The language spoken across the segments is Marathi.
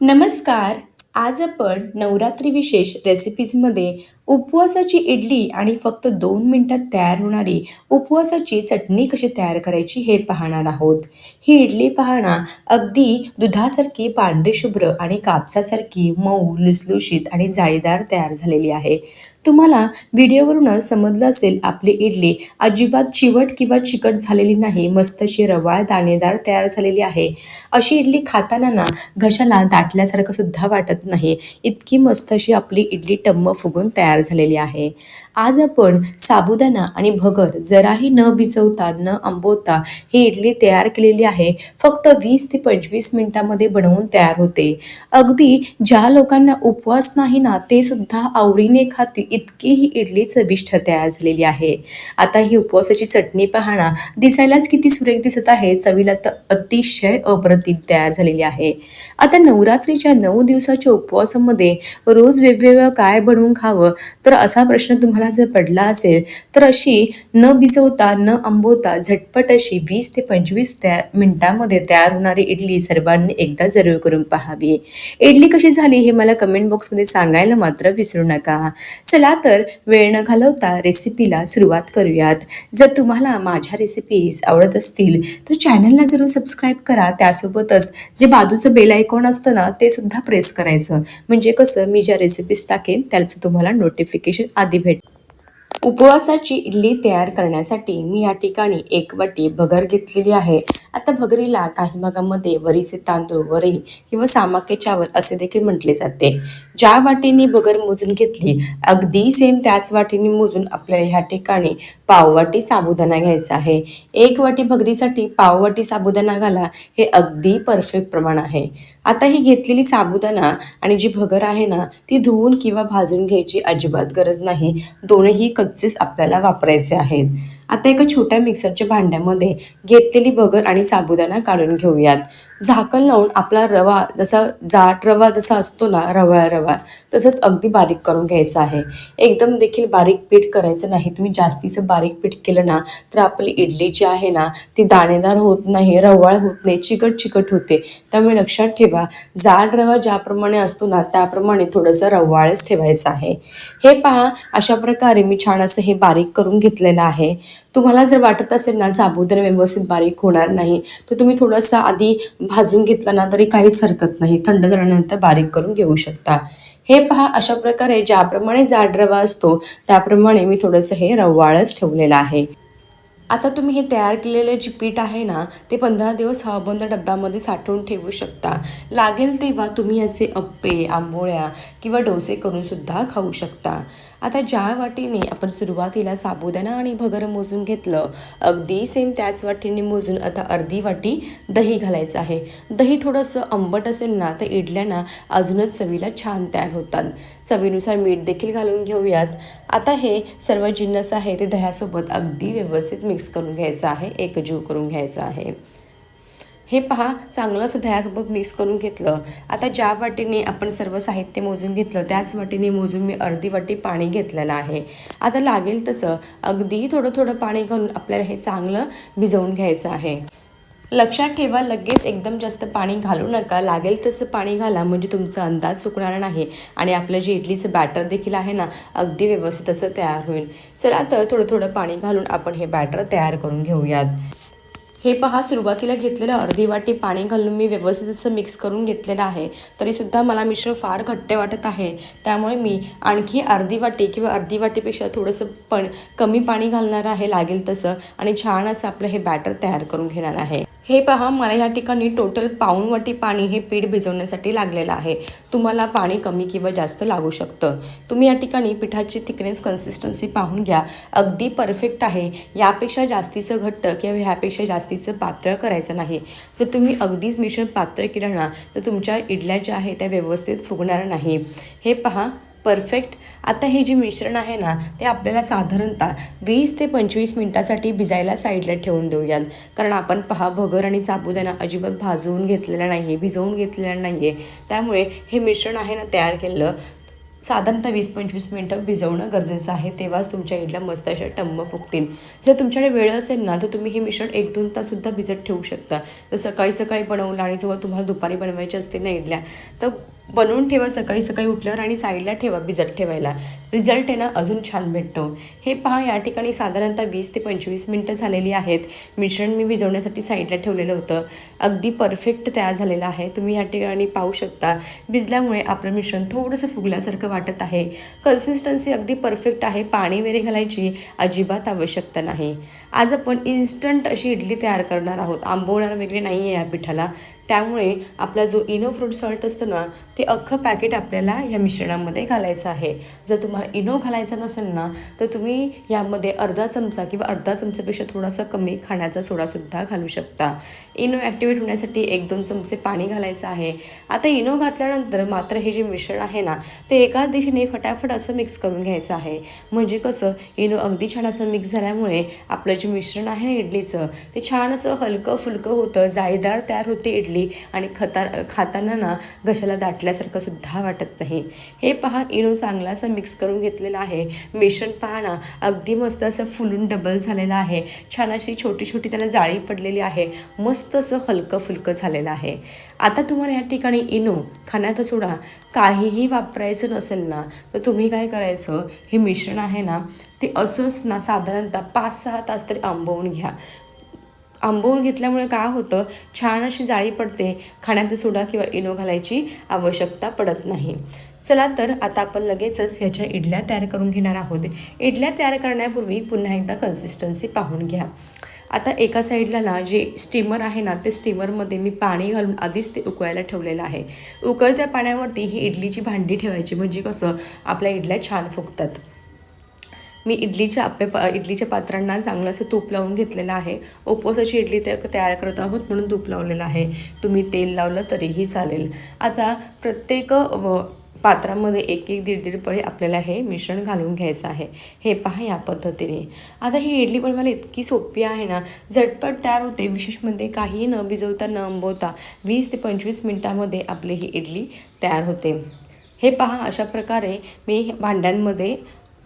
नमस्कार. आज आपण नवरात्री विशेष रेसिपीजमध्ये उपवासाची इडली आणि फक्त दोन मिनटात तयार होणारी उपवासाची चटणी कशी तयार करायची हे पाहणार आहोत. ही इडली पाहणा अगदी दुधासारखी पांढरी शुभ्र आणि कापसासारखी मऊ लुसलुशीत आणि जाळीदार तयार झालेली आहे. तुम्हाला व्हिडिओवरूनच समजलं असेल आपली इडली अजिबात चिवट किंवा चिकट झालेली नाही मस्त अशी रवाळ दाणेदार तयार झालेली आहे. अशी इडली खाताना ना घशाला दाटल्यासारखं सुद्धा वाटत नाही. इतकी मस्त अशी आपली इडली टम्म फुगून तयार झालेली आहे. आज आपण साबुदाणा आणि भगर जराही न भिजवता न आंबवता ही इडली तयार केलेली आहे. फक्त वीस ते पंचवीस मिनिटामध्ये बनवून तयार होते. अगदी ज्या लोकांना उपवास नाही ना ते सुद्धा आवडीने खातील. इतकी ही इडली चविष्ट तयार झालेली आहे. आता ही उपवासाची चटणी पाहणा दिसायलाच किती सुरेख दिसत आहे. चवीला तर अतिशय अप्रतिम तयार झालेली आहे. आता नवरात्रीच्या नऊ दिवसाच्या उपवासामध्ये रोज वेगवेगळं काय बनवून खावं? तर असा प्रश्न तुम्हाला जर पडला असेल तर अशी न भिजवता न आंबवता झटपट अशी वीस ते पंचवीस त्या मिनिटांमध्ये तयार होणारी इडली सर्वांनी एकदा जरूर करून पाहावी. इडली कशी झाली हे मला कमेंट बॉक्समध्ये सांगायला मात्र विसरू नका. चला तर वेळ न घालवता रेसिपीला सुरुवात करूयात. जर तुम्हाला माझ्या रेसिपीज आवडत असतील तर चॅनलला जरूर सबस्क्राईब करा. त्यासोबतच जे बाजूचं बेल आयकॉन असतं ना ते सुद्धा प्रेस करायचं. म्हणजे कसं मी ज्या रेसिपीज टाकेन त्याचं तुम्हाला नोटिफिकेशन आधी भेट उपवासाची इडली तयार करण्यासाठी मी या ठिकाणी एक वाटी भगर घेतलेली आहे. आता भगरीला काही भागामध्ये वरीचे तांदूळ वरी किंवा सामाक्याच्यावर चावल असे देखील म्हटले जाते. ज्या वाटीने भगर मोजून घेतली अगदी सेम त्याच वाटीने मोजून आपल्याला ह्या ठिकाणी पाववाटी साबुदाणा घ्यायचा आहे. एक वाटी भगरीसाठी पाववाटी साबुदाणा घाला हे अगदी परफेक्ट प्रमाण आहे. आता ही घेतलेली साबुदाणा आणि जी भगर आहे ना ती धुवून किंवा भाजून घ्यायची अजिबात गरज नाही. दोनही कच्चेच आपल्याला वापरायचे आहेत. आता एका छोट्या मिक्सरच्या भांड्यामध्ये घेतलेली भगर आणि साबुदाणा काढून घेऊयात. झाकण लावून आपला रवा जसा जाट रवा जसा असतो ना रवा रवा तसंच अगदी बारीक करून घ्यायचा आहे. एकदम देखील बारीक पीठ करायचं नाही. तुम्ही जास्तीचं बारीक पीठ केलं ना तर आपली इडली जी आहे ना ती दाणेदार होत नाही रवाळ होत नाही चिकट चिकट होते. त्यामुळे लक्षात ठेवा जाड रवा ज्याप्रमाणे असतो ना त्याप्रमाणे थोडंसं रवाळच ठेवायचं आहे. हे पहा अशा प्रकारे मी छान असं हे बारीक करून घेतलेलं आहे. तुम्हाला जर वाटत असेल ना साबुदाणा व्यवस्थित बारीक होणार नाही तर तुम्ही थोडंसं आधी भाजून घेतला ना तरी काहीच हरकत नाही. थंड झाल्यानंतर बारीक करून घेऊ शकता. हे पहा अशा प्रकारे ज्याप्रमाणे जाड रवा असतो त्याप्रमाणे मी थोडंसं हे रवाळच ठेवलेलं आहे. आता तुम्ही हे तयार केलेले जे पीठ आहे ना ते पंधरा दिवस हवाबंद डब्यामध्ये साठवून ठेवू शकता. लागेल तेव्हा तुम्ही याचे अप्पे आंबोळ्या किंवा डोसे करूनसुद्धा खाऊ शकता. आता ज्या वाटीने आपण सुरुवातीला साबुदाणा आणि भगर मोजून घेतलं अगदी सेम त्याच वाटीने मोजून आता अर्धी वाटी दही घालायचं आहे. दही थोडंसं आंबट असेल ना तर इडल्यांना अजूनच चवीला छान तयार होतात. चवीनुसार मीठ देखील घालून घेऊयात. आता हे सर्व जिन्नस आहे ते दह्यासोबत अगदी व्यवस्थित मिक्स करून घ्यायचं आहे एकजीव करून घ्यायचं आहे. हे पहा चांगलं असं दह्यासोबत मिक्स करून घेतलं. आता ज्या वाटीने आपण सर्व साहित्य मोजून घेतलं त्याच वाटीने मोजून मी अर्धी वाटी पाणी घेतलेलं आहे. आता लागेल तसं अगदी थोडं थोडं पाणी घालून आपल्याला हे चांगलं भिजवून घ्यायचं आहे. लक्षात ठेवा लगेच एकदम जास्त पाणी घालू नका. लागेल तसं पाणी घाला म्हणजे तुमचा अंदाज चुकणार नाही. आणि आपलं जे इडलीचं बॅटर देखील आहे ना अगदी व्यवस्थित असं तयार होईल. चला तर थोडं थोडं पाणी घालून आपण हे बॅटर तयार करून घेऊयात. हे पहा सुरुवातीला घेतलेलं अर्धी वाटी पाणी घालून मी व्यवस्थित असं मिक्स करून घेतलेलं आहे. तरीसुद्धा मला मिश्रण फार घट्टे वाटत आहे. त्यामुळे मी आणखी अर्धी वाटी किंवा अर्धी वाटीपेक्षा थोडंसं पण कमी पाणी घालणार आहे लागेल तसं. आणि छान असं आपलं हे बॅटर तयार करून घेणार आहे. हे पहा मला या ठिकाणी टोटल पाऊण पाणी हे पीठ भिजवण्यासाठी लागलेलं आहे. तुम्हाला पाणी कमी किंवा जास्त लागू शकतं. तुम्ही या ठिकाणी पिठाची थिकनेस कन्सिस्टन्सी पाहून घ्या. अगदी परफेक्ट आहे. यापेक्षा जास्तीचं घट्ट किंवा ह्यापेक्षा जास्तीचं पातळ करायचं नाही. जर तुम्ही अगदीच मिश्रण पातळ केलं ना तर तुमच्या इडल्या ज्या आहेत त्या व्यवस्थित फुगणार नाही. हे पहा परफेक्ट आता हे जे मिश्रण आहे ना ते आपल्याला साधारणतः वीस ते पंचवीस मिनटासाठी भिजायला साईडला ठेवून देऊयात. कारण आपण पहा भगर आणि साबुदाणा अजिबात भाजवून घेतलेला नाही आहे भिजवून घेतलेला नाही आहे त्यामुळे हे मिश्रण आहे ना तयार केलेलं साधारणतः वीस पंचवीस मिनटं भिजवणं गरजेचं आहे. तेव्हाच तुमच्या इडल्या मस्त अशा टम्म फुगतील. जर तुमच्याकडे वेळ असेल ना तर तुम्ही हे मिश्रण एक दोन ताससुद्धा भिजत ठेवू शकता. तर सकाळी सकाळी बनवलं आणि जेव्हा तुम्हाला दुपारी बनवायची असते ना इडल्या तर बनवून ठेवा सकाळी सकाळी उठल्यावर आणि साईडला ठेवा भिजत ठेवायला. रिझल्ट आहे ना अजून छान भेटतो. हे पहा या ठिकाणी साधारणतः वीस ते पंचवीस मिनटं झालेली आहेत. मिश्रण मी भिजवण्यासाठी साईडला ठेवलेलं होतं. अगदी परफेक्ट तयार झालेलं आहे. तुम्ही या ठिकाणी पाहू शकता. भिजल्यामुळे आपलं मिश्रण थोडंसं फुगल्यासारखं वाटत आहे. कन्सिस्टन्सी अगदी परफेक्ट आहे. पाणी वगैरे घालायची अजिबात आवश्यकता नाही. आज आपण इन्स्टंट अशी इडली तयार करणार आहोत. आंबवणार वगैरे नाही आहे या पिठाला. त्यामुळे आपला जो इनो फ्रूट सॉल्ट असतं ना ते अख्खं पॅकेट आपल्याला ह्या मिश्रणामध्ये घालायचं आहे. जर तुम्हाला इनो घालायचा नसेल ना तर तुम्ही यामध्ये अर्धा चमचा किंवा अर्धा चमचापेक्षा थोडासा कमी खाण्याचा सोडासुद्धा घालू शकता. इनो ॲक्टिवेट होण्यासाठी एक दोन चमचे पाणी घालायचं आहे. आता इनो घातल्यानंतर मात्र हे जे मिश्रण आहे ना ते एकाच दिशेने फटाफट असं मिक्स करून घ्यायचं आहे. म्हणजे कसं इनो अगदी छान असं मिक्स झाल्यामुळे आपलं जे मिश्रण आहे ना इडलीचं ते छान असं हलकं फुलकं होतं जाळीदार तयार होते इडली आणि खता खाताना ना घशाला दाटल्यासारखं सुद्धा वाटत नाही. हे पहा इनो चांगला असं मिक्स करून घेतलेलं आहे. मिश्रण पहा ना अगदी मस्त असं फुलून डबल झालेलं आहे. छान अशी छोटी छोटी त्याला जाळी पडलेली आहे. मस्त असं हलकं फुलकं झालेलं आहे. आता तुम्हाला या ठिकाणी इनो खाण्याचा सोडा. काहीही वापरायचं नसेल ना तर तुम्ही काय करायचं? हे मिश्रण आहे ना ते असंच ना साधारणतः पाच सहा तास तरी आंबवून घ्या. आंबवून घेतल्यामुळे काय होतं? छान अशी जाळी पडते. खाण्याचा सोडा किंवा इनो घालायची आवश्यकता पडत नाही. चला तर आता आपण लगेचच ह्याच्या इडल्या तयार करून घेणार आहोत. इडल्या तयार करण्यापूर्वी पुन्हा एकदा कन्सिस्टन्सी पाहून घ्या. आता एका साईडला ना जे स्टीमर आहे ना ते स्टीमरमध्ये मी पाणी घालून आधीच ते उकळायला ठेवलेलं आहे. उकळत्या पाण्यावरती ही इडलीची भांडी ठेवायची म्हणजे कसं? आपल्या इडल्या छान फुगतात. मी इडलीच्या आप्पे पा इडलीच्या पात्रांना चांगलं असं तूप लावून घेतलेलं आहे. उपवासाची इडली ते तयार करत आहोत म्हणून तूप लावलेलं आहे. तुम्ही तेल लावलं तरीही चालेल. आता प्रत्येक व पात्रामध्ये एक एक दीड दीड पळी आपल्याला हे मिश्रण घालून घ्यायचं आहे. हे पहा या पद्धतीने. आता ही इडली पण मला इतकी सोपी आहे ना. झटपट तयार होते. विशेष म्हणजे काही न भिजवता न आंबवता वीस ते पंचवीस मिनटामध्ये आपली ही इडली तयार होते. हे पहा अशा प्रकारे मी भांड्यांमध्ये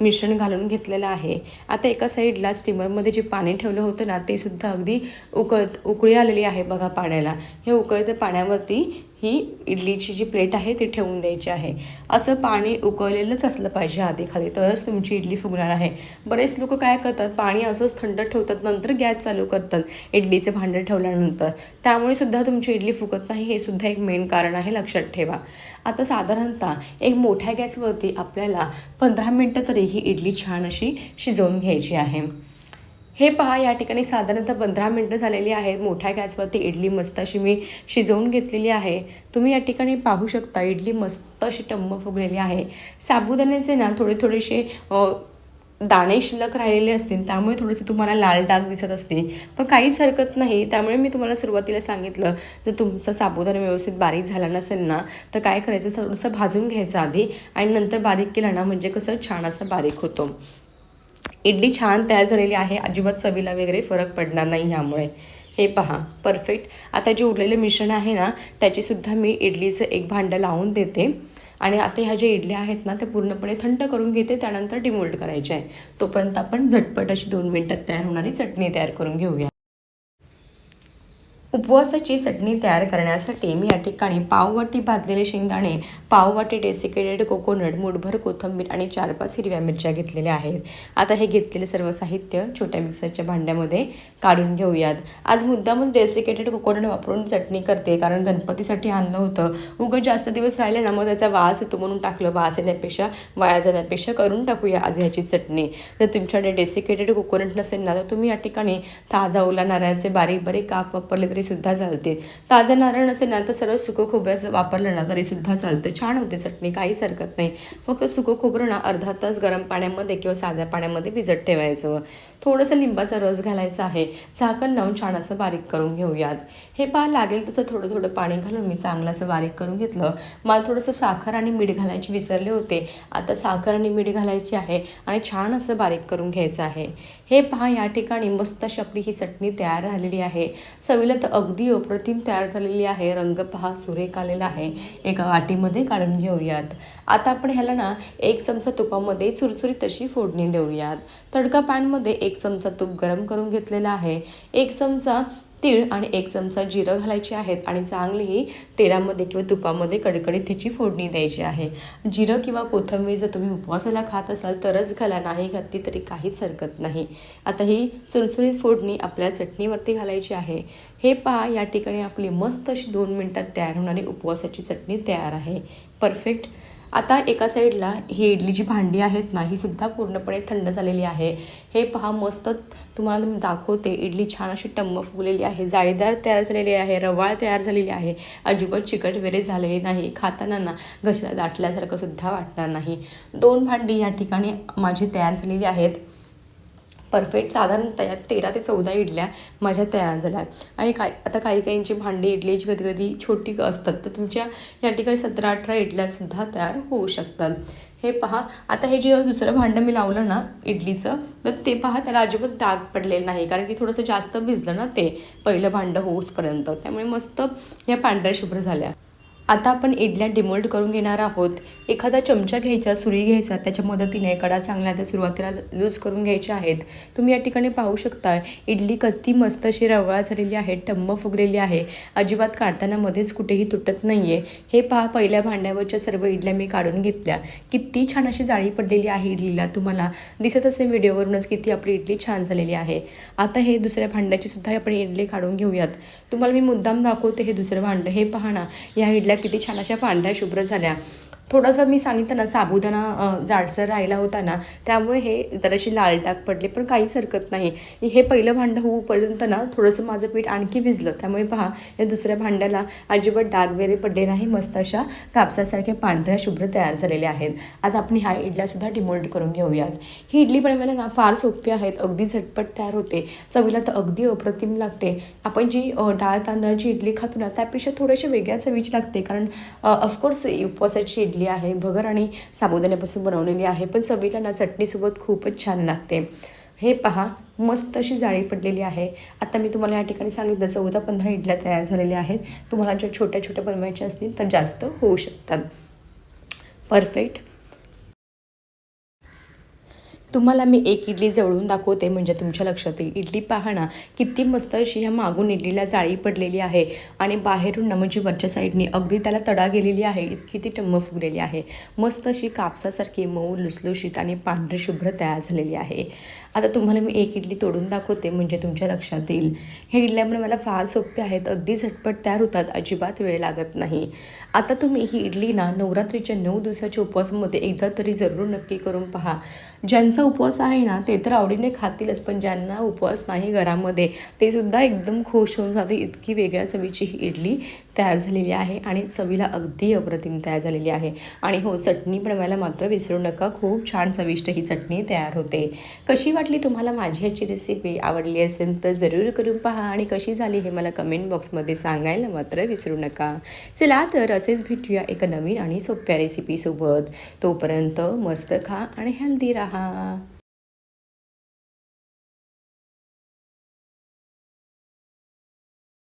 मिश्रण घालून घेतलेलं आहे. आता एका साईडला स्टीमरमध्ये जे पाणी ठेवलं होतं ना ते सुद्धा अगदी उकळत उकळी आलेली आहे बघा पाण्याला. हे उकळतं पाण्यावरती ही इडलीची जी प्लेट आहे ती ठेवून द्यायची आहे. असं पाणी उकळलेलंच असलं पाहिजे आधी खाली तरच तुमची इडली फुगणार आहे. बरेच लोक काय करतात पाणी असंच थंड ठेवतात नंतर गॅस चालू करतात इडलीचे भांडं ठेवल्यानंतर. त्यामुळे सुद्धा तुमची इडली फुगत नाही हे सुद्धा एक मेन कारण आहे लक्षात ठेवा. आता साधारणतः एक मोठ्या गॅसवरती आपल्याला पंधरा मिनटं तरी ही इडली छान अशी शिजवून घ्यायची आहे. हे पहा या ठिकाणी साधारणतः पंधरा मिनटं झालेली आहेत. मोठ्या गॅसवरती इडली मस्त अशी मी शिजवून घेतलेली आहे. तुम्ही या ठिकाणी पाहू शकता इडली मस्त अशी टम्म फुगलेली आहे. साबुदाण्याचे ना थोडे थोडेसे दाणे शिल्लक राहिलेले असतील त्यामुळे थोडेसे तुम्हाला लाल डाग दिसत असते पण काहीच हरकत नाही. त्यामुळे मी तुम्हाला सुरुवातीला सांगितलं जर तुमचा साबुदाणा व्यवस्थित बारीक झाला नसेल ना तर काय करायचं? थोडंसं भाजून घ्यायचं आधी आणि नंतर बारीक केलं ना म्हणजे कसं छान असा बारीक होतो. इडली छान तयार झालेली आहे. अजिबात चवीला वगैरे फरक पडणार नाही ह्यामुळे. हे पहा परफेक्ट आता जे उरलेलं मिश्रण आहे ना त्याचीसुद्धा मी इडलीचं एक भांडं लावून देते. आणि आता ह्या ज्या इडल्या आहेत ना त्या पूर्णपणे थंड करून घेते त्यानंतर डिमोल्ड करायचे आहे. तोपर्यंत आपण झटपट अशी दोन मिनटात तयार होणारी चटणी तयार करून घेऊया. उपवासाची चटणी तयार करण्यासाठी मी या ठिकाणी पाववाटी भाजलेले शेंगदाणे पाववाटी डेसिकेटेड कोकोनट मुठभर कोथिंबीर आणि चार पाच हिरव्या मिरच्या घेतलेल्या आहेत. आता हे घेतलेले सर्व साहित्य छोट्या मिक्सरच्या भांड्यामध्ये काढून घेऊयात. आज मुद्दामच डेसिकेटेड कोकोनट वापरून चटणी करते कारण गणपतीसाठी आणलं होतं. उगं जास्त दिवस राहिले ना मग त्याचा वास येतो म्हणून टाकलं. वास येण्यापेक्षा वाया जाण्यापेक्षा करून टाकूया आज ह्याची चटणी. जर तुमच्याकडे डेसिकेटेड कोकोनट नसेल ना तर तुम्ही या ठिकाणी ताजा ओला नारळाचे बारीक बारीक काप वापरले तरी तरीसुद्धा चालते. ताजं नारळ असेल ना तर सरळ सुकं खोबऱ्याचं वापरलं ना तरीसुद्धा चालतं. छान होते चटणी काहीच हरकत नाही. फक्त सुकं खोबरं ना अर्धा तास गरम पाण्यामध्ये किंवा साध्या पाण्यामध्ये भिजत ठेवायचं. थोडंसं लिंबाचा रस घालायचा आहे. झाकण लावून छान असं बारीक करून घेऊयात. हे पहा लागेल तसं थोडं थोडं पाणी घालून मी चांगलं असं बारीक करून घेतलं. मला थोडंसं साखर आणि मीठ घालायचे विसरले होते. आता साखर आणि मीठ घालायची आहे आणि छान असं बारीक करून घ्यायचं आहे. हे पहा या ठिकाणी मस्त अशी आपली ही चटणी तयार झालेली आहे. चवीला तर अगदी अप्रतिम तयार झालेली आहे. रंग पहा सुरेख आलेला आहे. एका वाटीमध्ये काढून घेऊयात. आता आपण ह्याला ना एक चमचा तुपामध्ये चुरचुरीत तशी फोडणी देऊयात. तडका पॅनमध्ये एक चमचा तूप गरम करून घेतलेला आहे. एक चमचा तीळ आणि एक चमचा जिरं घालायचे आहेत आणि चांगली ही तेलामध्ये किंवा तुपामध्ये कडकडीत त्याची फोडणी द्यायची आहे. जिरं किंवा कोथिंबीर जर तुम्ही उपवासाला खात असाल तरच घाला. नाही घातली तरी काहीच हरकत नाही. आता ही सुरसुरीत फोडणी आपल्याला चटणीवरती घालायची आहे. हे पहा या ठिकाणी आपली मस्त अशी दोन मिनटात तयार होणारी उपवासाची चटणी तयार आहे. परफेक्ट. आता एका साईडला ही इडली जी भांडी आहेत ना ही सुद्धा पूर्णपणे थंड झालेली आहे. हे पहा मस्त तुम्हाला मी दाखवते. इडली छान अशी टम्म फुगलेली आहे जाळीदार तयार झालेली आहे रवाळ तयार झालेली आहे. अजिबात चिकट वगैरे झालेली नाही. खाताना ना घशाला दाटल्यासारखं सुद्धा वाटणार नाही. दोन भांडी या ठिकाणी माझी तयार झालेली आहेत. परफेक्ट साधारणतः तेरा ते चौदा इडल्या माझ्या तयार झाल्या. आणि काय आता काही काहींची भांडी इडलीची कधी कधी छोटी असतात तर तुमच्या या ठिकाणी सतरा अठरा इडल्यासुद्धा तयार होऊ शकतात. हे पहा आता हे जे दुसरं भांडं मी लावलं ना इडलीचं तर ते पहा त्याला अजिबात डाग पडलेलं नाही कारण की थोडंसं जास्त भिजलं ना ते पहिलं भांडं होऊसपर्यंत. त्यामुळे मस्त या पांढऱ्या शुभ्र झाल्या. आता आपण इडल्या डिमोल्ड करून घेणार आहोत. एखादा चमचा घ्यायचा सुरी घ्यायचा त्याच्या मदतीने कडा चांगल्या त्या सुरुवातीला लूज करून घ्यायच्या आहेत. तुम्ही या ठिकाणी पाहू शकता इडली किती मस्त अशी रवळा झालेली आहे टम्म फुगलेली आहे. अजिबात काढताना मध्येच कुठेही तुटत नाही आहे हे पहा पहिल्या भांड्यावरच्या सर्व इडल्या मी काढून घेतल्या. किती छान अशी जाळी पडलेली आहे इडलीला तुम्हाला दिसत असेल व्हिडिओवरूनच किती आपली इडली छान झालेली आहे. आता हे दुसऱ्या भांड्याची सुद्धा आपण इडली काढून घेऊयात. तुम्हाला मी मुद्दाम दाखवते हे दुसरं भांडं. हे पहा ना या इडल्या किती छान अशा पांढऱ्या शुभ्र झाल्या. थोडासा मी सांगितलं ना साबुदाणा जाडसर राहिला होता ना त्यामुळे हे जराशी लाल डाग पडले पण काहीच हरकत नाही. हे पहिलं भांडं होऊपर्यंत ना थोडंसं माझं पीठ आणखी भिजलं. त्यामुळे पहा या दुसऱ्या भांड्याला अजिबात डाग वगैरे पडले नाही मस्त अशा कापसासारख्या पांढऱ्या शुभ्र तयार झालेल्या आहेत. आता आपण ह्या इडल्यासुद्धा डिमोल्ड करून घेऊयात. ही इडली बनवायला ना फार सोपी आहेत अगदी झटपट तयार होते. चवीला तर अगदी अप्रतिम लागते. आपण जी डाळ तांदळाची इडली खातो ना त्यापेक्षा थोडेसे वेगळ्या चवीची लागते. कारण ऑफकोर्स उपवासाची इडली आहे. भगर आणि साबुदाण्यापासून बनवलेली आहे. पण चवीला ना चटणीसोबत खूपच छान लागते. हे पहा मस्त अशी जाळी पडलेली आहे. आता मी तुम्हाला या ठिकाणी सांगितलं चौदा पंधरा इडल्या तयार झालेल्या आहेत. तुम्हाला ज्या छोट्या छोट्या बनवायच्या असतील तर जास्त होऊ शकतात. परफेक्ट तुम्हाला मी एक इडली जवळून दाखवते म्हणजे तुमच्या लक्षात येईल. इडली पाहणा ना किती मस्त अशी ह्या मागून इडलीला जाळी पडलेली आहे. आणि बाहेरून ना म्हणजे वरच्या साईडने अगदी त्याला तडा गेलेली आहे इतकी ती टम्म फुगलेली आहे. मस्त अशी कापसासारखी मऊ लुसलुशीत आणि पांढरी शुभ्र तयार झालेली आहे. आता तुम्हाला मी एक इडली तोडून दाखवते म्हणजे तुमच्या लक्षात येईल. हे इडल्यामुळे मला फार सोपे आहेत अगदी झटपट तयार होतात अजिबात वेळ लागत नाही. आता तुम्ही ही इडली ना नवरात्रीच्या नऊ दिवसाच्या उपवासामध्ये एकदा तरी जरूर नक्की करून पहा. ज्यांचं उपवास आहे ना ते तर आवडीने खातीलच पण ज्यांना उपवास नाही घरामध्ये ते सुद्धा एकदम खुश होऊन जाते इतकी वेगळ्या चवीची ही इडली तयार झालेली आहे आणि चवीला अगदी अप्रतिम तयार झालेली आहे. आणि हो चटणी बनवायला मात्र विसरू नका. खूप छान चविष्ट ही चटणी तयार होते. कशी वाटली तुम्हाला माझी ह्याची रेसिपी आवडली असेल तर जरूर करून पहा आणि कशी झाली हे मला कमेंट बॉक्समध्ये सांगायला मात्र विसरू नका. चला तर असेच भेटूया एका नवीन आणि सोप्या रेसिपीसोबत तोपर्यंत मस्त खा आणि हेल्दी राहा.